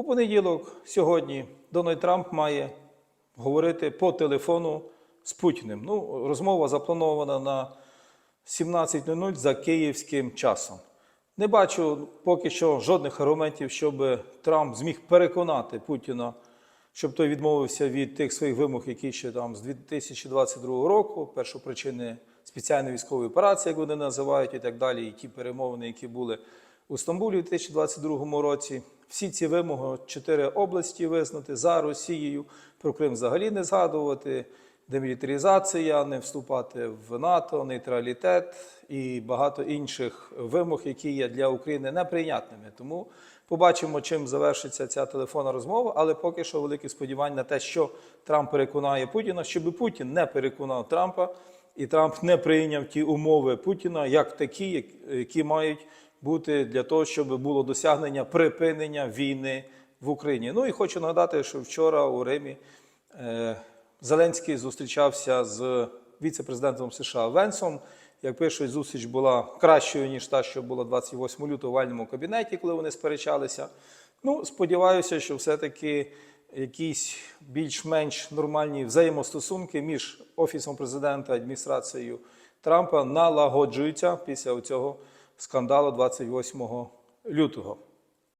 У понеділок сьогодні Дональд Трамп має говорити по телефону з Путіним. Ну, розмова запланована на 17.00 за київським часом. Не бачу поки що жодних аргументів, щоб Трамп зміг переконати Путіна, щоб той відмовився від тих своїх вимог, які ще там з 2022 року, першопричини спеціальної військової операції, як вони називають, і так далі, і ті перемовини, які були у Стамбулі у 2022 році. Всі ці вимоги чотири області визнати за Росією, про Крим взагалі не згадувати, демілітаризація, не вступати в НАТО, нейтралітет і багато інших вимог, які є для України неприйнятними. Тому побачимо, чим завершиться ця телефонна розмова. Але поки що великі сподівання на те, що Трамп переконає Путіна, щоб Путін не переконав Трампа, і Трамп не прийняв ті умови Путіна як такі, які мають бути для того, щоб було досягнення припинення війни в Україні. Ну і хочу нагадати, що вчора у Римі е, Зеленський зустрічався з віце-президентом США Венсом. Як пишуть, зустріч була кращою, ніж та, що була 28 лютого в вальному кабінеті, коли вони сперечалися. Ну, сподіваюся, що все-таки якісь більш-менш нормальні взаємостосунки між Офісом президента і адміністрацією Трампа налагоджуються після цього скандалу 28 лютого.